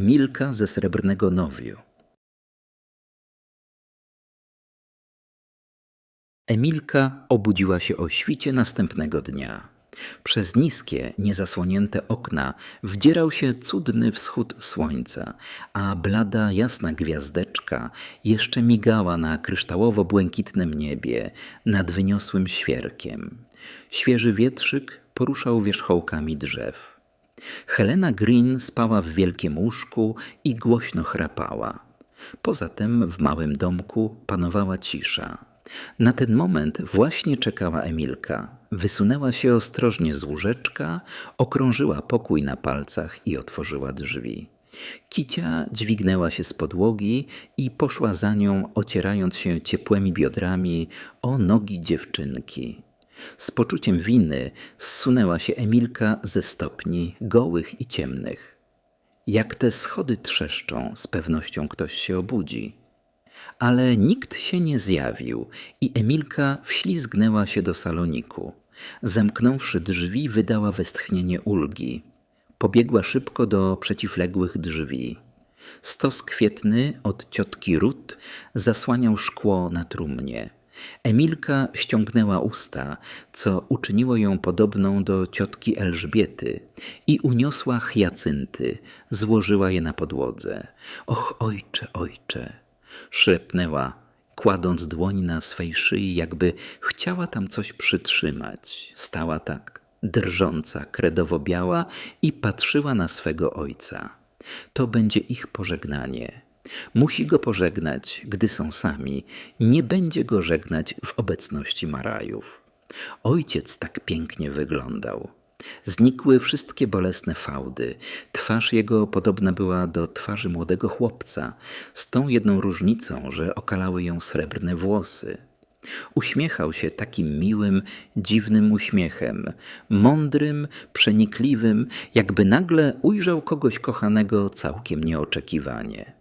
Emilka ze Srebrnego Nowiu. Emilka obudziła się o świcie następnego dnia. Przez niskie, niezasłonięte okna wdzierał się cudny wschód słońca, a blada, jasna gwiazdeczka jeszcze migała na kryształowo-błękitnym niebie nad wyniosłym świerkiem. Świeży wietrzyk poruszał wierzchołkami drzew. Helena Green spała w wielkim łóżku i głośno chrapała. Poza tym w małym domku panowała cisza. Na ten moment właśnie czekała Emilka. Wysunęła się ostrożnie z łóżeczka, okrążyła pokój na palcach i otworzyła drzwi. Kicia dźwignęła się z podłogi i poszła za nią, ocierając się ciepłymi biodrami o nogi dziewczynki. Z poczuciem winy zsunęła się Emilka ze stopni gołych i ciemnych. Jak te schody trzeszczą, z pewnością ktoś się obudzi. Ale nikt się nie zjawił i Emilka wślizgnęła się do saloniku. Zamknąwszy drzwi, wydała westchnienie ulgi. Pobiegła szybko do przeciwległych drzwi. Stos kwietny od ciotki Rut zasłaniał szkło na trumnie. Emilka ściągnęła usta, co uczyniło ją podobną do ciotki Elżbiety i uniosła hiacynty, złożyła je na podłodze. Och, ojcze, ojcze! szepnęła, kładąc dłoń na swej szyi, jakby chciała tam coś przytrzymać. Stała tak, drżąca, kredowo-biała i patrzyła na swego ojca. To będzie ich pożegnanie. Musi go pożegnać, gdy są sami. Nie będzie go żegnać w obecności Marajów. Ojciec tak pięknie wyglądał. Znikły wszystkie bolesne fałdy. Twarz jego podobna była do twarzy młodego chłopca, z tą jedną różnicą, że okalały ją srebrne włosy. Uśmiechał się takim miłym, dziwnym uśmiechem, mądrym, przenikliwym, jakby nagle ujrzał kogoś kochanego całkiem nieoczekiwanie.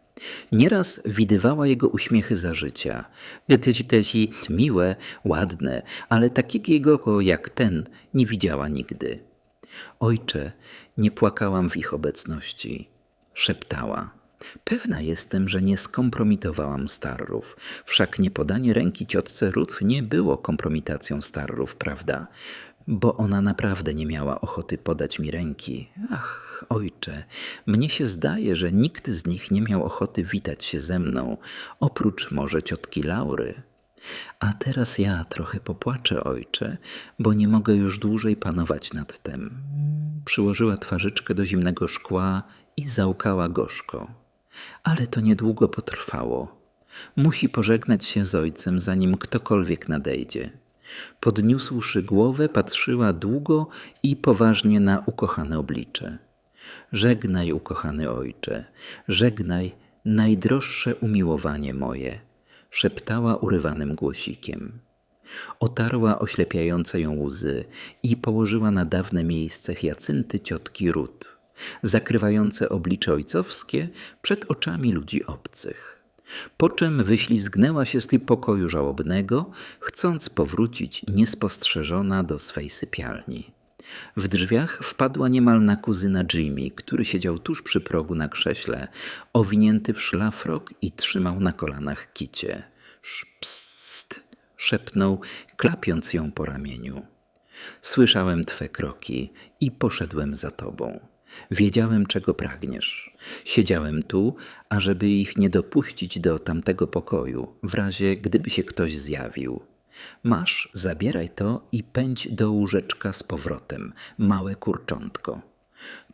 Nieraz widywała jego uśmiechy za życia. Teci, teci, miłe, ładne, ale takiego jak ten nie widziała nigdy. Ojcze, nie płakałam w ich obecności, szeptała. Pewna jestem, że nie skompromitowałam starrów. Wszak niepodanie ręki ciotce Ruth nie było kompromitacją starrów, prawda? Bo ona naprawdę nie miała ochoty podać mi ręki. Ach, ojcze, mnie się zdaje, że nikt z nich nie miał ochoty witać się ze mną, oprócz może ciotki Laury. A teraz ja trochę popłaczę, ojcze, bo nie mogę już dłużej panować nad tym. Przyłożyła twarzyczkę do zimnego szkła i załkała gorzko. Ale to niedługo potrwało. Musi pożegnać się z ojcem, zanim ktokolwiek nadejdzie. Podniósłszy głowę, patrzyła długo i poważnie na ukochane oblicze. Żegnaj, ukochany ojcze, żegnaj, najdroższe umiłowanie moje szeptała urywanym głosikiem. Otarła oślepiające ją łzy i położyła na dawne miejsce hiacynty ciotki Rut, zakrywające oblicze ojcowskie przed oczami ludzi obcych. Po czym wyślizgnęła się z tym pokoju żałobnego, chcąc powrócić niespostrzeżona do swej sypialni. W drzwiach wpadła niemal na kuzyna Jimmy, który siedział tuż przy progu na krześle, owinięty w szlafrok i trzymał na kolanach kicie. Psst! szepnął, klapiąc ją po ramieniu. Słyszałem twe kroki i poszedłem za tobą. Wiedziałem, czego pragniesz. Siedziałem tu, ażeby ich nie dopuścić do tamtego pokoju, w razie gdyby się ktoś zjawił. Masz, zabieraj to i pędź do łóżeczka z powrotem, małe kurczątko.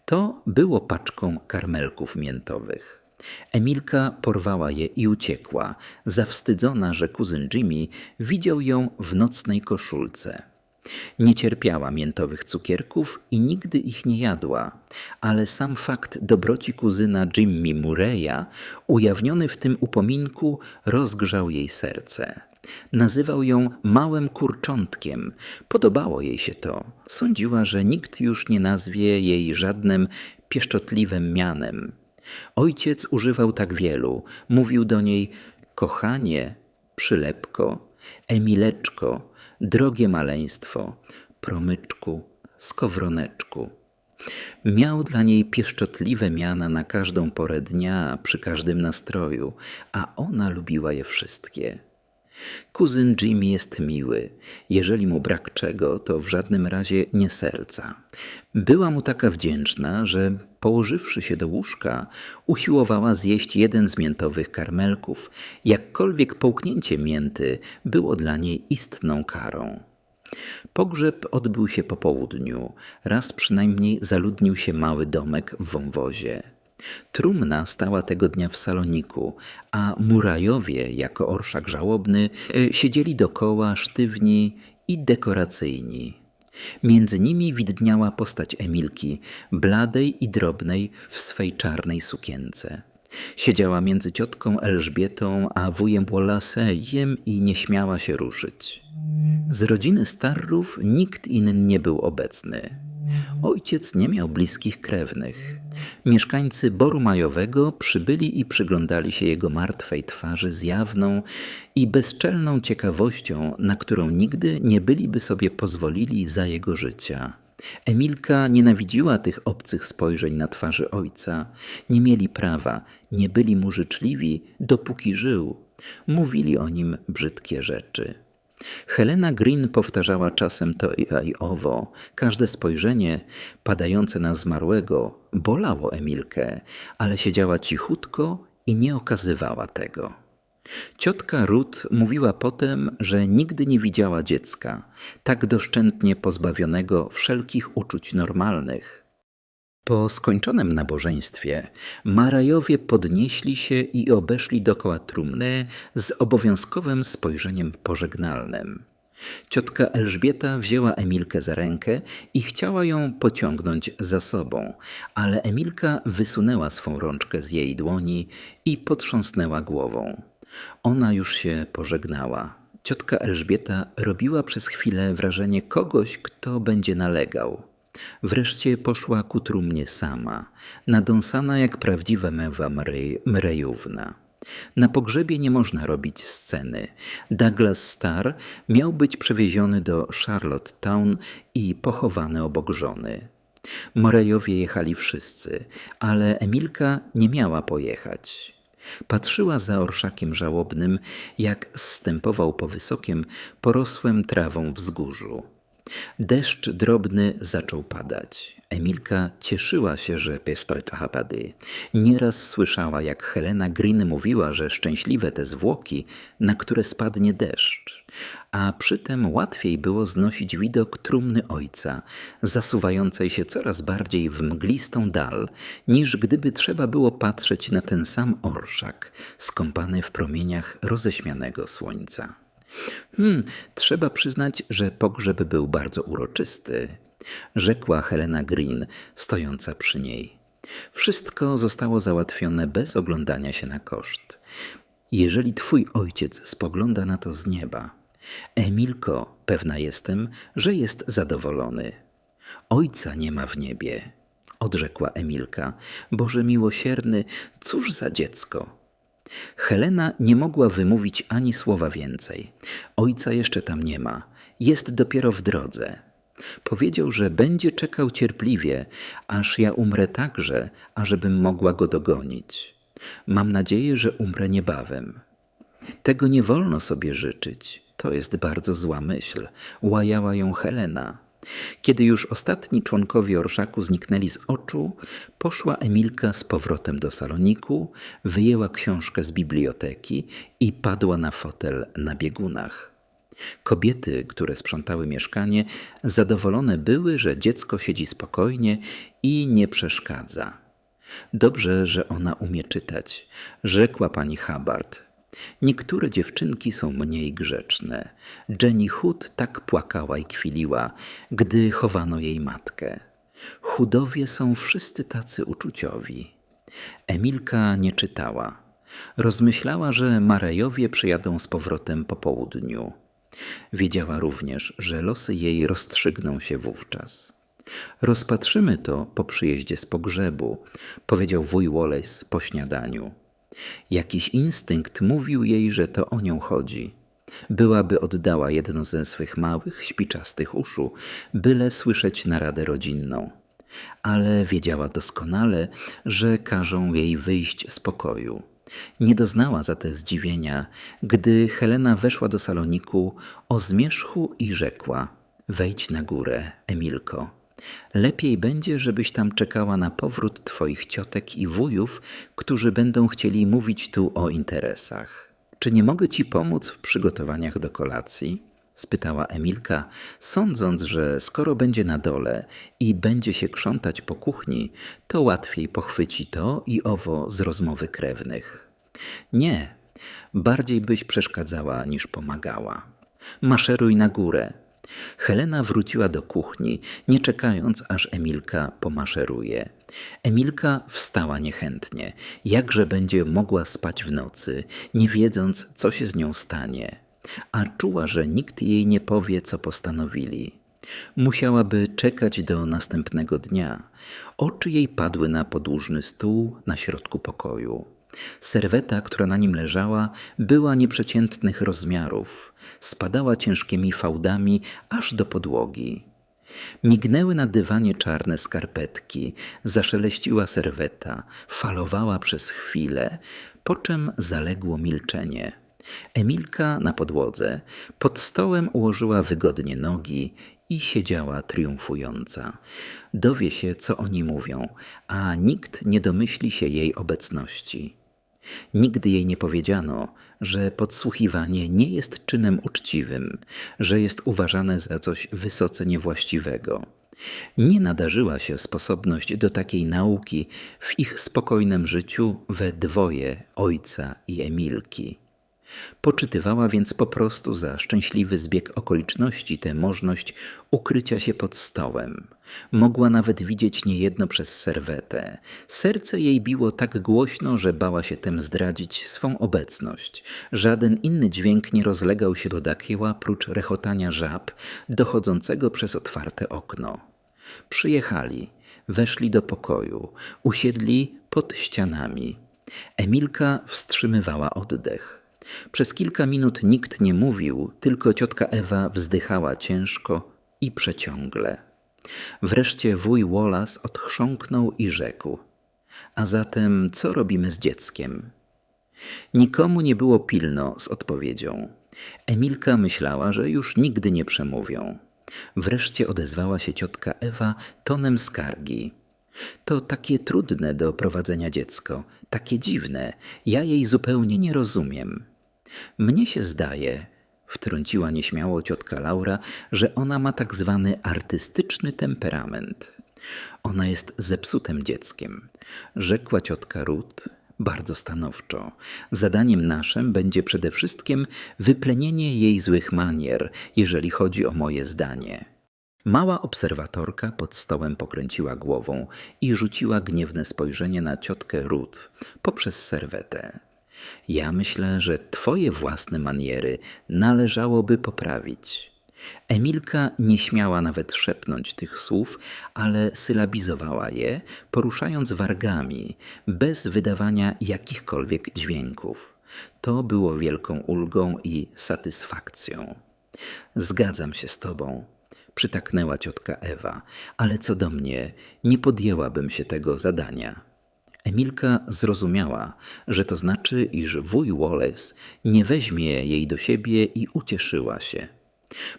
To było paczką karmelków miętowych. Emilka porwała je i uciekła, zawstydzona, że kuzyn Jimmy widział ją w nocnej koszulce. Nie cierpiała miętowych cukierków i nigdy ich nie jadła, ale sam fakt dobroci kuzyna Jimmy Murray'a, ujawniony w tym upominku, rozgrzał jej serce. Nazywał ją małym kurczątkiem. Podobało jej się to. Sądziła, że nikt już nie nazwie jej żadnym pieszczotliwym mianem. Ojciec używał tak wielu. Mówił do niej kochanie, przylepko, emileczko, drogie maleństwo, promyczku, skowroneczku. Miał dla niej pieszczotliwe miana na każdą porę dnia, przy każdym nastroju, a ona lubiła je wszystkie. Kuzyn Jimmy jest miły. Jeżeli mu brak czego, to w żadnym razie nie serca. Była mu taka wdzięczna, że położywszy się do łóżka, usiłowała zjeść jeden z miętowych karmelków, jakkolwiek połknięcie mięty było dla niej istną karą. Pogrzeb odbył się po południu. Raz przynajmniej zaludnił się mały domek w wąwozie. Trumna stała tego dnia w saloniku, a murajowie, jako orszak żałobny, e, siedzieli dokoła sztywni i dekoracyjni. Między nimi widniała postać Emilki, bladej i drobnej w swej czarnej sukience. Siedziała między ciotką Elżbietą a wujem Wallace'em i nie śmiała się ruszyć. Z rodziny Starrów nikt inny nie był obecny. Ojciec nie miał bliskich krewnych. Mieszkańcy Boru Majowego przybyli i przyglądali się jego martwej twarzy z jawną i bezczelną ciekawością, na którą nigdy nie byliby sobie pozwolili za jego życia. Emilka nienawidziła tych obcych spojrzeń na twarzy ojca. Nie mieli prawa, nie byli mu życzliwi, dopóki żył. Mówili o nim brzydkie rzeczy. Helena Green powtarzała czasem to i owo. Każde spojrzenie padające na zmarłego bolało Emilkę, ale siedziała cichutko i nie okazywała tego. Ciotka Ruth mówiła potem, że nigdy nie widziała dziecka, tak doszczętnie pozbawionego wszelkich uczuć normalnych. Po skończonym nabożeństwie Marajowie podnieśli się i obeszli dokoła trumny z obowiązkowym spojrzeniem pożegnalnym. Ciotka Elżbieta wzięła Emilkę za rękę i chciała ją pociągnąć za sobą, ale Emilka wysunęła swą rączkę z jej dłoni i potrząsnęła głową. Ona już się pożegnała. Ciotka Elżbieta robiła przez chwilę wrażenie kogoś, kto będzie nalegał. Wreszcie poszła ku trumnie sama, nadąsana jak prawdziwa mewa Mrejówna. Na pogrzebie nie można robić sceny. Douglas Starr miał być przewieziony do Charlottetown i pochowany obok żony. Morejowie jechali wszyscy, ale Emilka nie miała pojechać. Patrzyła za orszakiem żałobnym, jak zstępował po wysokiem, porosłym trawą wzgórzu. Deszcz drobny zaczął padać. Emilka cieszyła się, że pistolet habady. Nieraz słyszała, jak Helena Green mówiła, że szczęśliwe te zwłoki, na które spadnie deszcz. A przytem łatwiej było znosić widok trumny ojca, zasuwającej się coraz bardziej w mglistą dal, niż gdyby trzeba było patrzeć na ten sam orszak, skąpany w promieniach roześmianego słońca. Hmm, trzeba przyznać, że pogrzeb był bardzo uroczysty, rzekła Helena Green, stojąca przy niej. Wszystko zostało załatwione bez oglądania się na koszt. Jeżeli twój ojciec spogląda na to z nieba, Emilko, pewna jestem, że jest zadowolony. Ojca nie ma w niebie, odrzekła Emilka. Boże miłosierny, cóż za dziecko. Helena nie mogła wymówić ani słowa więcej. Ojca jeszcze tam nie ma, jest dopiero w drodze. Powiedział, że będzie czekał cierpliwie, aż ja umrę także, ażebym mogła go dogonić. Mam nadzieję, że umrę niebawem. Tego nie wolno sobie życzyć. To jest bardzo zła myśl. Łajała ją Helena. Kiedy już ostatni członkowie orszaku zniknęli z oczu, poszła Emilka z powrotem do saloniku, wyjęła książkę z biblioteki i padła na fotel na biegunach. Kobiety, które sprzątały mieszkanie, zadowolone były, że dziecko siedzi spokojnie i nie przeszkadza. Dobrze, że ona umie czytać, rzekła pani Hubbard. Niektóre dziewczynki są mniej grzeczne. Jenny Hood tak płakała i kwiliła, gdy chowano jej matkę. Chudowie są wszyscy tacy uczuciowi. Emilka nie czytała. Rozmyślała, że Marejowie przyjadą z powrotem po południu. Wiedziała również, że losy jej rozstrzygną się wówczas. Rozpatrzymy to po przyjeździe z pogrzebu, powiedział wuj Wallace po śniadaniu. Jakiś instynkt mówił jej, że to o nią chodzi. Byłaby oddała jedno ze swych małych, śpiczastych uszu, byle słyszeć naradę rodzinną. ale wiedziała doskonale, że każą jej wyjść z pokoju. Nie doznała za te zdziwienia, gdy Helena weszła do saloniku o zmierzchu i rzekła: Wejdź na górę, Emilko. Lepiej będzie, żebyś tam czekała na powrót twoich ciotek i wujów, którzy będą chcieli mówić tu o interesach. Czy nie mogę ci pomóc w przygotowaniach do kolacji? spytała Emilka, sądząc, że skoro będzie na dole i będzie się krzątać po kuchni, to łatwiej pochwyci to i owo z rozmowy krewnych. Nie, bardziej byś przeszkadzała niż pomagała. Maszeruj na górę. Helena wróciła do kuchni, nie czekając, aż Emilka pomaszeruje. Emilka wstała niechętnie, jakże będzie mogła spać w nocy, nie wiedząc, co się z nią stanie a czuła, że nikt jej nie powie, co postanowili. Musiałaby czekać do następnego dnia. Oczy jej padły na podłużny stół na środku pokoju. Serweta, która na nim leżała, była nieprzeciętnych rozmiarów. Spadała ciężkimi fałdami aż do podłogi. Mignęły na dywanie czarne skarpetki, zaszeleściła serweta, falowała przez chwilę, po czym zaległo milczenie. Emilka na podłodze pod stołem ułożyła wygodnie nogi i siedziała triumfująca. Dowie się, co oni mówią, a nikt nie domyśli się jej obecności. Nigdy jej nie powiedziano, że podsłuchiwanie nie jest czynem uczciwym, że jest uważane za coś wysoce niewłaściwego. Nie nadarzyła się sposobność do takiej nauki w ich spokojnym życiu we dwoje ojca i Emilki. Poczytywała więc po prostu za szczęśliwy zbieg okoliczności tę możność ukrycia się pod stołem. Mogła nawet widzieć niejedno przez serwetę. Serce jej biło tak głośno, że bała się tem zdradzić swą obecność. Żaden inny dźwięk nie rozlegał się do Dakieła prócz rechotania żab dochodzącego przez otwarte okno. Przyjechali, weszli do pokoju, usiedli pod ścianami. Emilka wstrzymywała oddech. Przez kilka minut nikt nie mówił, tylko ciotka Ewa wzdychała ciężko i przeciągle. Wreszcie wuj Wallace odchrząknął i rzekł: A zatem co robimy z dzieckiem? Nikomu nie było pilno z odpowiedzią. Emilka myślała, że już nigdy nie przemówią. Wreszcie odezwała się ciotka Ewa tonem skargi. To takie trudne do prowadzenia dziecko, takie dziwne. Ja jej zupełnie nie rozumiem. Mnie się zdaje, wtrąciła nieśmiało ciotka Laura, że ona ma tak zwany artystyczny temperament. Ona jest zepsutym dzieckiem, rzekła ciotka Ruth bardzo stanowczo. Zadaniem naszym będzie przede wszystkim wyplenienie jej złych manier, jeżeli chodzi o moje zdanie. Mała obserwatorka pod stołem pokręciła głową i rzuciła gniewne spojrzenie na ciotkę Ruth poprzez serwetę. Ja myślę, że twoje własne maniery należałoby poprawić. Emilka nie śmiała nawet szepnąć tych słów, ale sylabizowała je, poruszając wargami, bez wydawania jakichkolwiek dźwięków. To było wielką ulgą i satysfakcją. Zgadzam się z tobą, przytaknęła ciotka Ewa, ale co do mnie, nie podjęłabym się tego zadania. Emilka zrozumiała, że to znaczy, iż wuj Wallace nie weźmie jej do siebie i ucieszyła się.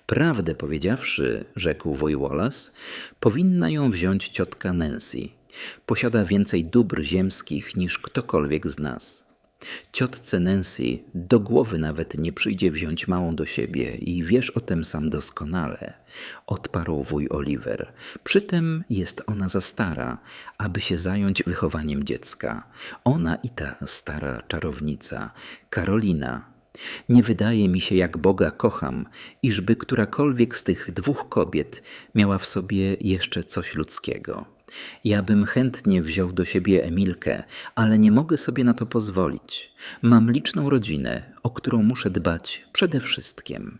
Prawdę powiedziawszy, rzekł wuj Wallace, powinna ją wziąć ciotka Nancy. Posiada więcej dóbr ziemskich niż ktokolwiek z nas. Ciotce Nancy do głowy nawet nie przyjdzie wziąć małą do siebie i wiesz o tym sam doskonale, odparł wuj Oliver. Przytem jest ona za stara, aby się zająć wychowaniem dziecka. Ona i ta stara czarownica, Karolina. Nie wydaje mi się, jak Boga kocham, iżby którakolwiek z tych dwóch kobiet miała w sobie jeszcze coś ludzkiego. Ja bym chętnie wziął do siebie Emilkę, ale nie mogę sobie na to pozwolić. Mam liczną rodzinę, o którą muszę dbać przede wszystkim.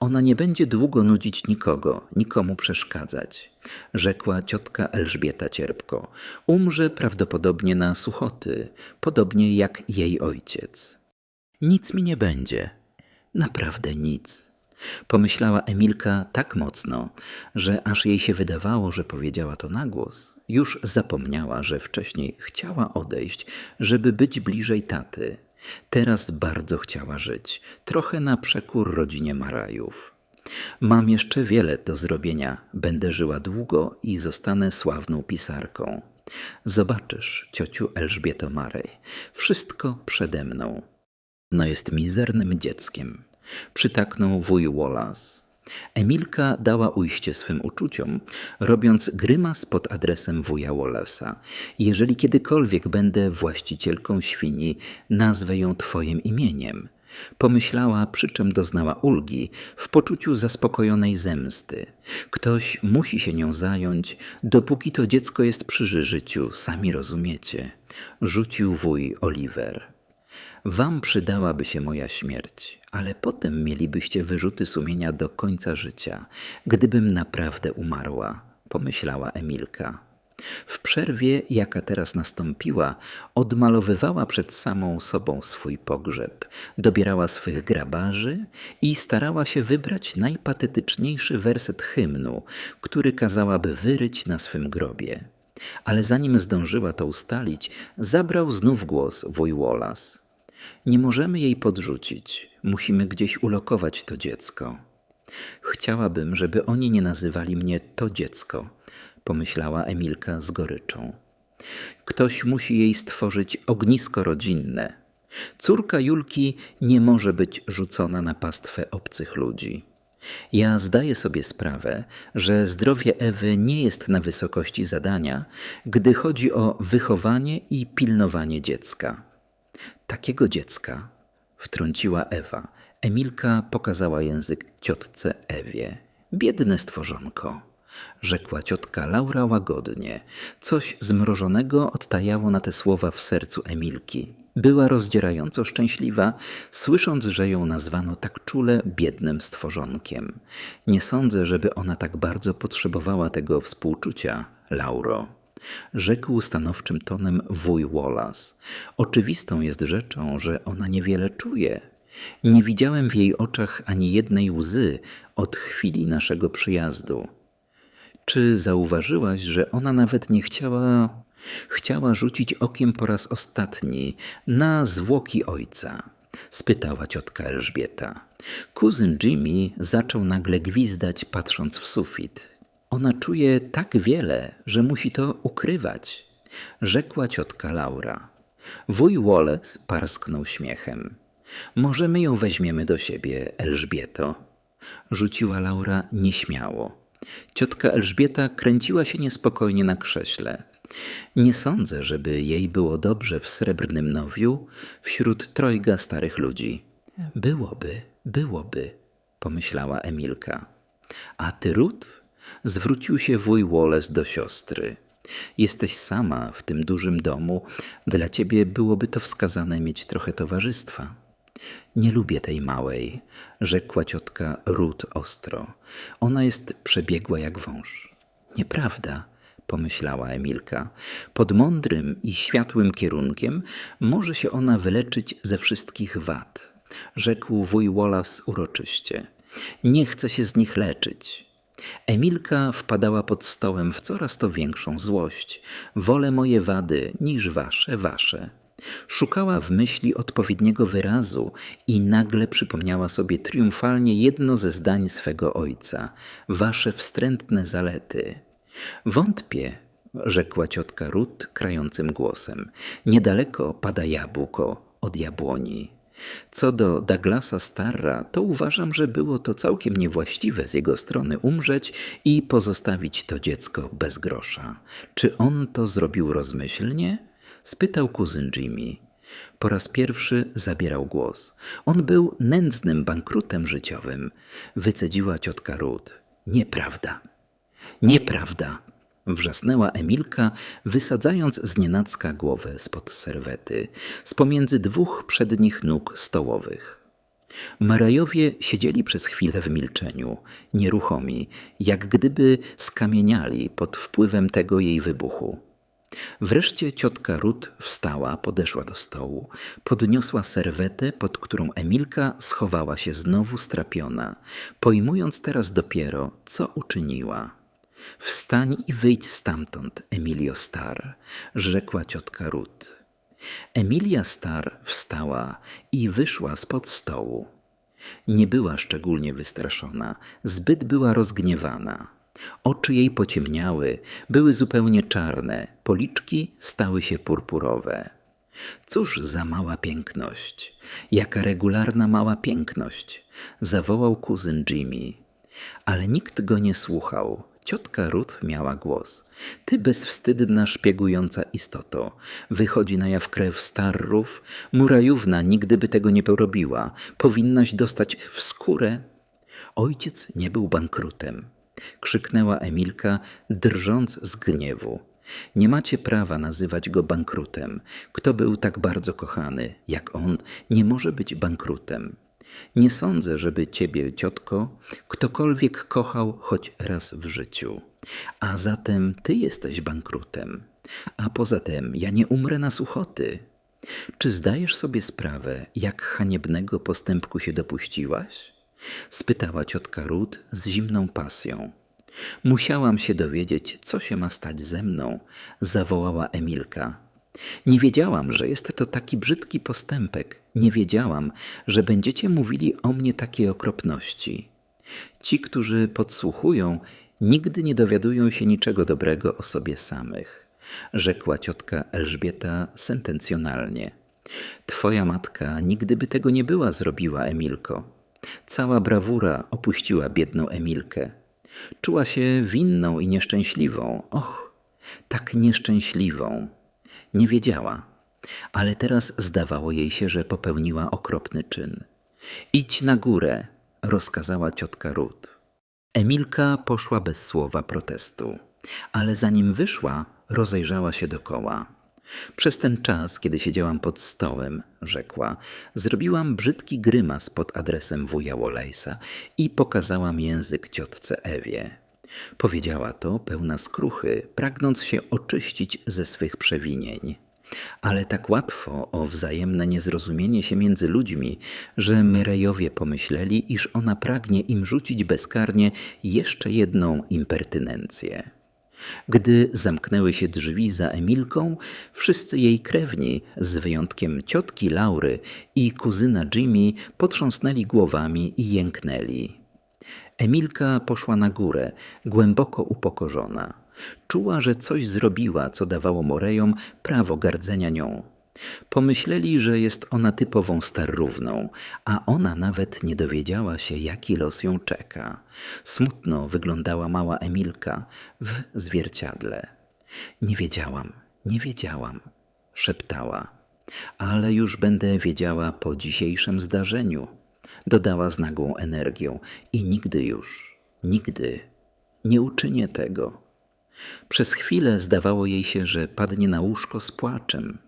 Ona nie będzie długo nudzić nikogo, nikomu przeszkadzać, rzekła ciotka Elżbieta cierpko. Umrze prawdopodobnie na suchoty, podobnie jak jej ojciec. Nic mi nie będzie, naprawdę nic. Pomyślała Emilka tak mocno, że aż jej się wydawało, że powiedziała to na głos. Już zapomniała, że wcześniej chciała odejść, żeby być bliżej taty. Teraz bardzo chciała żyć, trochę na przekór rodzinie Marajów. Mam jeszcze wiele do zrobienia. Będę żyła długo i zostanę sławną pisarką. Zobaczysz, ciociu Elżbieto Marej, wszystko przede mną. No jest mizernym dzieckiem. Przytaknął wuj Wallace. Emilka dała ujście swym uczuciom, robiąc grymas pod adresem wuja Wallace'a. Jeżeli kiedykolwiek będę właścicielką świni, nazwę ją twoim imieniem. Pomyślała, przy czym doznała ulgi, w poczuciu zaspokojonej zemsty. Ktoś musi się nią zająć, dopóki to dziecko jest przy życiu, sami rozumiecie. Rzucił wuj Oliver. Wam przydałaby się moja śmierć, ale potem mielibyście wyrzuty sumienia do końca życia, gdybym naprawdę umarła, pomyślała Emilka. W przerwie, jaka teraz nastąpiła, odmalowywała przed samą sobą swój pogrzeb, dobierała swych grabarzy i starała się wybrać najpatetyczniejszy werset hymnu, który kazałaby wyryć na swym grobie. Ale zanim zdążyła to ustalić, zabrał znów głos wuj Wallace. Nie możemy jej podrzucić, musimy gdzieś ulokować to dziecko. Chciałabym, żeby oni nie nazywali mnie to dziecko, pomyślała Emilka z goryczą. Ktoś musi jej stworzyć ognisko rodzinne. Córka Julki nie może być rzucona na pastwę obcych ludzi. Ja zdaję sobie sprawę, że zdrowie Ewy nie jest na wysokości zadania, gdy chodzi o wychowanie i pilnowanie dziecka. Takiego dziecka, wtrąciła Ewa. Emilka pokazała język ciotce Ewie. Biedne stworzonko, rzekła ciotka Laura łagodnie. Coś zmrożonego odtajało na te słowa w sercu Emilki. Była rozdzierająco szczęśliwa, słysząc, że ją nazwano tak czule biednym stworzonkiem. Nie sądzę, żeby ona tak bardzo potrzebowała tego współczucia, Lauro rzekł stanowczym tonem wuj Wallace. Oczywistą jest rzeczą, że ona niewiele czuje. Nie widziałem w jej oczach ani jednej łzy od chwili naszego przyjazdu. Czy zauważyłaś, że ona nawet nie chciała. Chciała rzucić okiem po raz ostatni na zwłoki ojca? spytała ciotka Elżbieta. Kuzyn Jimmy zaczął nagle gwizdać, patrząc w sufit. Ona czuje tak wiele, że musi to ukrywać, rzekła ciotka Laura. Wuj Wallace parsknął śmiechem. Może my ją weźmiemy do siebie, Elżbieto? Rzuciła Laura nieśmiało. Ciotka Elżbieta kręciła się niespokojnie na krześle. Nie sądzę, żeby jej było dobrze w srebrnym nowiu wśród trojga starych ludzi. Byłoby, byłoby, pomyślała Emilka. A ty, Ruth? Zwrócił się wuj Wallace do siostry. Jesteś sama w tym dużym domu, dla ciebie byłoby to wskazane mieć trochę towarzystwa. Nie lubię tej małej, rzekła ciotka Ruth ostro. Ona jest przebiegła jak wąż. Nieprawda, pomyślała Emilka. Pod mądrym i światłym kierunkiem może się ona wyleczyć ze wszystkich wad, rzekł wuj Wallace uroczyście. Nie chcę się z nich leczyć. Emilka wpadała pod stołem w coraz to większą złość. Wolę moje wady niż wasze, wasze. Szukała w myśli odpowiedniego wyrazu i nagle przypomniała sobie triumfalnie jedno ze zdań swego ojca: Wasze wstrętne zalety. Wątpię, rzekła ciotka Rut krającym głosem. Niedaleko pada jabłko od jabłoni. Co do Douglasa Starra, to uważam, że było to całkiem niewłaściwe z jego strony umrzeć i pozostawić to dziecko bez grosza. Czy on to zrobił rozmyślnie? spytał kuzyn Jimmy. Po raz pierwszy zabierał głos. On był nędznym bankrutem życiowym, wycedziła ciotka Ruth. Nieprawda. Nieprawda, Wrzasnęła Emilka, wysadzając z nienacka głowę spod serwety, z pomiędzy dwóch przednich nóg stołowych. Marajowie siedzieli przez chwilę w milczeniu, nieruchomi, jak gdyby skamieniali pod wpływem tego jej wybuchu. Wreszcie ciotka Rut wstała, podeszła do stołu, podniosła serwetę, pod którą Emilka schowała się znowu strapiona, pojmując teraz dopiero, co uczyniła. Wstań i wyjdź stamtąd, Emilio Star, rzekła ciotka Rut. Emilia Star wstała i wyszła spod stołu. Nie była szczególnie wystraszona, zbyt była rozgniewana. Oczy jej pociemniały, były zupełnie czarne, policzki stały się purpurowe. Cóż za mała piękność, jaka regularna mała piękność, zawołał kuzyn Jimmy. Ale nikt go nie słuchał. Ciotka Ruth miała głos. Ty bezwstydna, szpiegująca istoto. Wychodzi na jaw krew starrów. Murajówna nigdy by tego nie porobiła. Powinnaś dostać w skórę. Ojciec nie był bankrutem. Krzyknęła Emilka, drżąc z gniewu. Nie macie prawa nazywać go bankrutem. Kto był tak bardzo kochany, jak on, nie może być bankrutem. Nie sądzę, żeby ciebie, ciotko, ktokolwiek kochał choć raz w życiu. A zatem ty jesteś bankrutem. A poza tym ja nie umrę na suchoty. Czy zdajesz sobie sprawę, jak haniebnego postępku się dopuściłaś? spytała ciotka Ruth z zimną pasją. Musiałam się dowiedzieć, co się ma stać ze mną, zawołała Emilka. Nie wiedziałam, że jest to taki brzydki postępek. Nie wiedziałam, że będziecie mówili o mnie takie okropności. Ci, którzy podsłuchują, nigdy nie dowiadują się niczego dobrego o sobie samych, rzekła ciotka Elżbieta sentencjonalnie. Twoja matka nigdy by tego nie była zrobiła, Emilko. Cała brawura opuściła biedną Emilkę. Czuła się winną i nieszczęśliwą. Och, tak nieszczęśliwą. Nie wiedziała, ale teraz zdawało jej się, że popełniła okropny czyn. Idź na górę, rozkazała ciotka Ruth. Emilka poszła bez słowa protestu, ale zanim wyszła, rozejrzała się dokoła. Przez ten czas, kiedy siedziałam pod stołem, rzekła, zrobiłam brzydki grymas pod adresem wuja Wolejsa i pokazałam język ciotce Ewie. Powiedziała to pełna skruchy, pragnąc się oczyścić ze swych przewinień. Ale tak łatwo o wzajemne niezrozumienie się między ludźmi, że Myrejowie pomyśleli, iż ona pragnie im rzucić bezkarnie jeszcze jedną impertynencję. Gdy zamknęły się drzwi za Emilką, wszyscy jej krewni, z wyjątkiem ciotki Laury i kuzyna Jimmy, potrząsnęli głowami i jęknęli. Emilka poszła na górę, głęboko upokorzona. Czuła, że coś zrobiła, co dawało Morejom prawo gardzenia nią. Pomyśleli, że jest ona typową starówną, a ona nawet nie dowiedziała się, jaki los ją czeka. Smutno wyglądała mała Emilka w zwierciadle. Nie wiedziałam, nie wiedziałam, szeptała. Ale już będę wiedziała po dzisiejszym zdarzeniu, dodała z nagłą energią. I nigdy już, nigdy nie uczynię tego. Przez chwilę zdawało jej się, że padnie na łóżko z płaczem.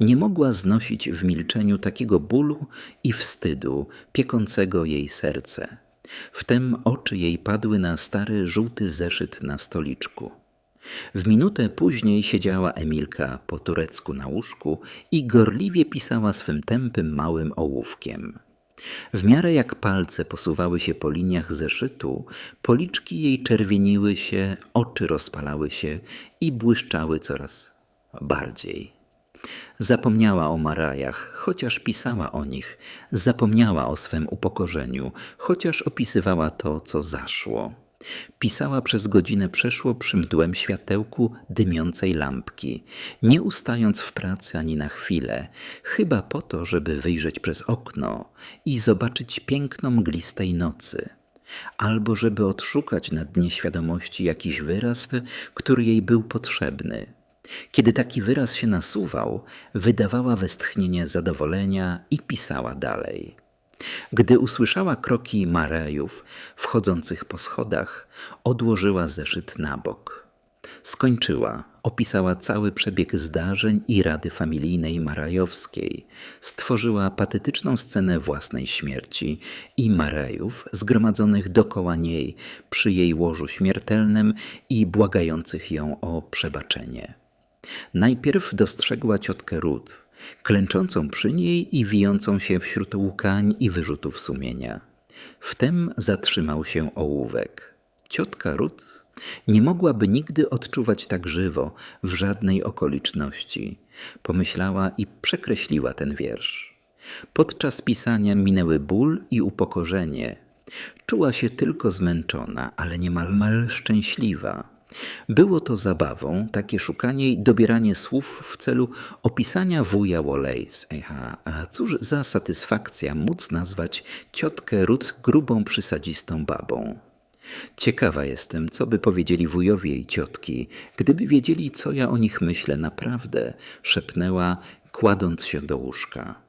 Nie mogła znosić w milczeniu takiego bólu i wstydu piekącego jej serce. Wtem oczy jej padły na stary żółty zeszyt na stoliczku. W minutę później siedziała Emilka po turecku na łóżku i gorliwie pisała swym tępym małym ołówkiem. W miarę jak palce posuwały się po liniach zeszytu, policzki jej czerwieniły się, oczy rozpalały się i błyszczały coraz bardziej. Zapomniała o Marajach, chociaż pisała o nich, zapomniała o swym upokorzeniu, chociaż opisywała to, co zaszło. Pisała przez godzinę przeszło przy mdłym światełku dymiącej lampki, nie ustając w pracy ani na chwilę, chyba po to, żeby wyjrzeć przez okno i zobaczyć piękno mglistej nocy, albo żeby odszukać na dnie świadomości jakiś wyraz, który jej był potrzebny. Kiedy taki wyraz się nasuwał, wydawała westchnienie zadowolenia i pisała dalej. Gdy usłyszała kroki Marejów wchodzących po schodach, odłożyła zeszyt na bok. Skończyła, opisała cały przebieg zdarzeń i rady familijnej Marajowskiej, stworzyła patetyczną scenę własnej śmierci i Marejów zgromadzonych dokoła niej przy jej łożu śmiertelnym i błagających ją o przebaczenie. Najpierw dostrzegła ciotkę Rut, klęczącą przy niej i wijącą się wśród łukań i wyrzutów sumienia. Wtem zatrzymał się ołówek. Ciotka Rut nie mogłaby nigdy odczuwać tak żywo w żadnej okoliczności. Pomyślała i przekreśliła ten wiersz. Podczas pisania minęły ból i upokorzenie. Czuła się tylko zmęczona, ale niemal szczęśliwa. Było to zabawą, takie szukanie i dobieranie słów w celu opisania wuja Wallace. Eha, a cóż za satysfakcja móc nazwać ciotkę Ruth grubą, przysadzistą babą. Ciekawa jestem, co by powiedzieli wujowie i ciotki, gdyby wiedzieli, co ja o nich myślę naprawdę, szepnęła, kładąc się do łóżka.